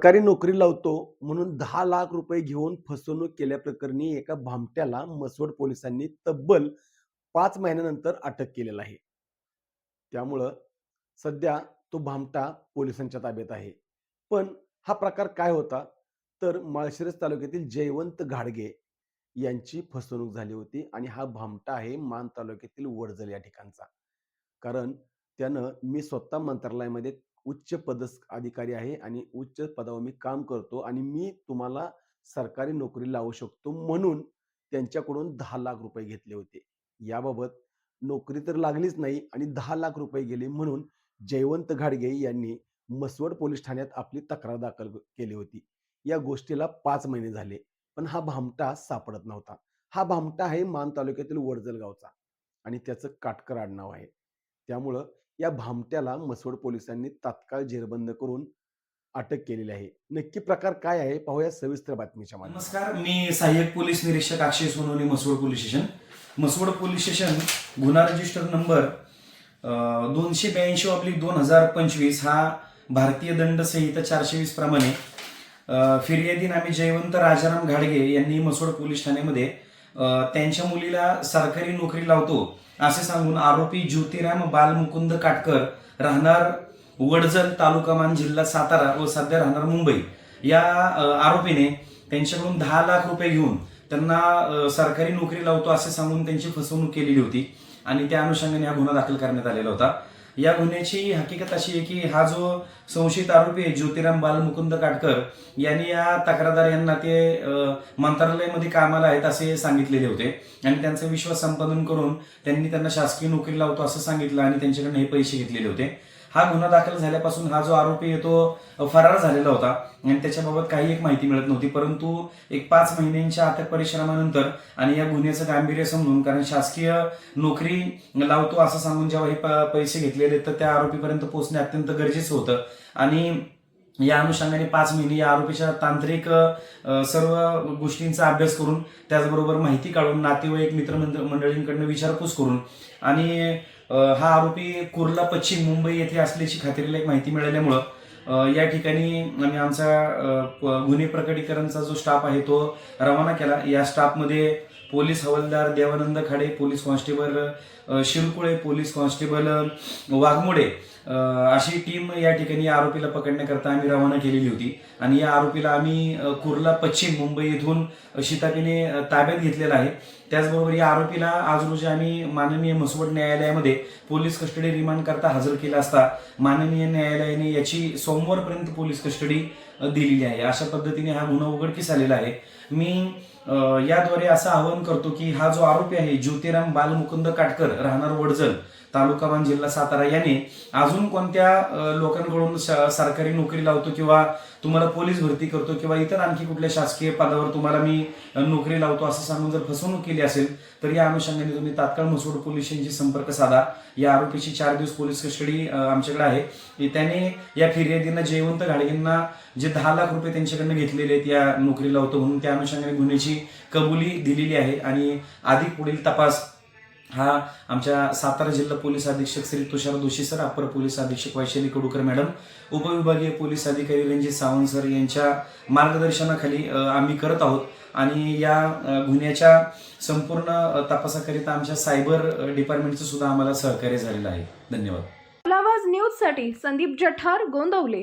सरकारी नोकरी लावतो म्हणून दहा लाख रुपये घेऊन फसवणूक केल्याप्रकरणी एका भामट्याला मसवड पोलिसांनी तब्बल पाच महिन्यानंतर अटक केलेला आहे. त्यामुळं सध्या तो भामटा पोलिसांच्या ताब्यात आहे. पण हा प्रकार काय होता? तर माळशिरस तालुक्यातील जयवंत घाडगे यांची फसवणूक झाली होती आणि हा भामटा आहे मान तालुक्यातील वडजल या ठिकाणचा. कारण त्यानं मी स्वतः मंत्रालयामध्ये उच्च पदस अधिकारी आहे आणि उच्च पदावर मी काम करतो आणि मी तुम्हाला सरकारी नोकरी लावू शकतो म्हणून त्यांच्याकडून दहा लाख रुपये घेतले होते. याबाबत नोकरी तर लागलीच नाही आणि दहा लाख रुपये गेले म्हणून जयवंत घाडगे यांनी मसवड पोलीस ठाण्यात आपली तक्रार दाखल केली होती. या गोष्टीला पाच महिने झाले पण हा भामटा सापडत नव्हता. हा भामटा आहे मान तालुक्यातील वडजल गावचा आणि त्याचं काटकर आडनाव आहे. त्यामुळं या भामट्याला मसवड पोलिसांनी तात्काळ जेरबंद करून अटक केलेली आहे. नक्की प्रकार काय आहे? पाहूया सविस्तर बातमीच्या नमस्कार मी सहाय्यक पोलीस निरीक्षक Akshay Sonawane Maswad police station. Maswad police station गुन्हा रजिस्टर नंबर दोनशे ब्याऐंशी ऑब्लिक दोन हजार पंचवीस हा भारतीय दंड संहिता चारशे वीस प्रमाणे फिर्यादी नामे जयवंत राजाराम घाडगे यांनी मसवड पोलीस ठाण्यामध्ये त्यांच्या मुलीला सरकारी नोकरी लावतो. असे सांगून आरोपी ज्योतिराम बालमुकुंद काटकर राहणार वडजल तालुका मान जिल्हा सातारा व सध्या राहणार मुंबई. या आरोपीने त्यांच्याकडून दहा लाख रुपये घेऊन त्यांना सरकारी नोकरी लावतो असे सांगून त्यांची फसवणूक केलेली होती आणि त्या अनुषंगाने हा गुन्हा दाखल करण्यात आलेला होता. या गुन्ह्याची हकीकत अशी आहे की हा जो संशयित आरोपी आहे ज्योतिराम बालमुकुंद काटकर यांनी या तक्रारदार यांना ते मंत्रालयामध्ये कामाला आहेत असे सांगितलेले होते. आणि त्यांचा विश्वास संपादन करून त्यांनी त्यांना शासकीय नोकरी लावतो असं सांगितलं आणि त्यांच्याकडनं हे पैसे घेतलेले होते. हा गुन्हा दाखल झाल्यापासून हा जो आरोपी आहे तो फरार झालेला होता. आणि त्याच्याबाबत काही एक माहिती मिळत नव्हती. परंतु एक पाच महिन्यांच्या अथक परिश्रमानंतर आणि या गुन्ह्याचं गांभीर्य समजून कारण शासकीय नोकरी लावतो असं सांगून जेव्हा हे प- पैसे घेतलेले तर त्या आरोपीपर्यंत पोहोचणे अत्यंत गरजेचं होतं. आणि या अनुषंगाने पाच महिने या आरोपीच्या तांत्रिक सर्व गोष्टींचा अभ्यास करून त्याचबरोबर माहिती काढून नातेवाईक मित्रमंड मंडळींकडनं विचारपूस करून आणि हा आरोपी कुर्ला पश्चिम मुंबई येथे असल्याची खात्रीला एक माहिती मिळाल्यामुळं या ठिकाणी आम्ही आमचा प- गुन्हे प्रकटीकरणचा जो स्टाफ आहे तो रवाना केला. या स्टाफमध्ये पोलीस हवालदार Devanand Khade police constable Shirkule police constable Waghmode अशी टीम या ठिकाणी या आरोपीला पकडण्याकरता आम्ही रवाना केलेली होती. आणि या आरोपीला आम्ही कुर्ला पश्चिम मुंबई येथून शितापीने ताब्यात घेतलेला आहे. त्याचबरोबर या आरोपीला आज रोजी आम्ही माननीय मसवड न्यायालयामध्ये पोलीस कस्टडी रिमांड करता हजर केला असता माननीय न्यायालयाने याची सोमवारपर्यंत पोलीस कस्टडी दिलेली आहे. अशा पद्धतीने हा गुन्हा उघडकीस आलेला आहे. मी याद्वारे असं आवाहन करतो की हा जो आरोपी आहे ज्योतिराम बालमुकुंद काटकर राहणार वडजल तालुका मान जिल्हा सातारा याने अजून कोणत्या लोकांकडून स- सरकारी नोकरी लावतो किंवा तुम्हाला पोलीस भरती करतो किंवा इतर आणखी कुठल्या शासकीय पदावर तुम्हाला मी नोकरी लावतो असं सांगून जर फसवणूक केली असेल तर या अनुषंगाने तुम्ही तात्काळ मसवड पोलिसांशी संपर्क साधा. या आरोपीची चार दिवस पोलीस कस्टडी आमच्याकडे आहे. त्याने या फिर्यादींना जयवंत घाडगेंना जे दहा लाख रुपये त्यांच्याकडनं घेतलेले आहेत या नोकरी लावतो म्हणून त्या अनुषंगाने गुन्ह्याची कबुली दिलेली आहे आणि अधिक पुढील तपास हा आमच्या सातारा जिल्हा पोलीस अधीक्षक Shri Tushar Doshi sir upper police अधीक्षक वैशाली कडूकर मॅडम उपविभागीय पोलीस अधिकारी रणजित सावंत सर यांच्या मार्गदर्शनाखाली आम्ही करत आहोत. आणि या गुन्ह्याच्या संपूर्ण तपासाकरिता आमच्या सायबर डिपार्टमेंटचं सुद्धा आम्हाला सहकार्य झालेलं आहे. धन्यवाद. आवाज न्यूजसाठी संदीप जठार गोंदवले.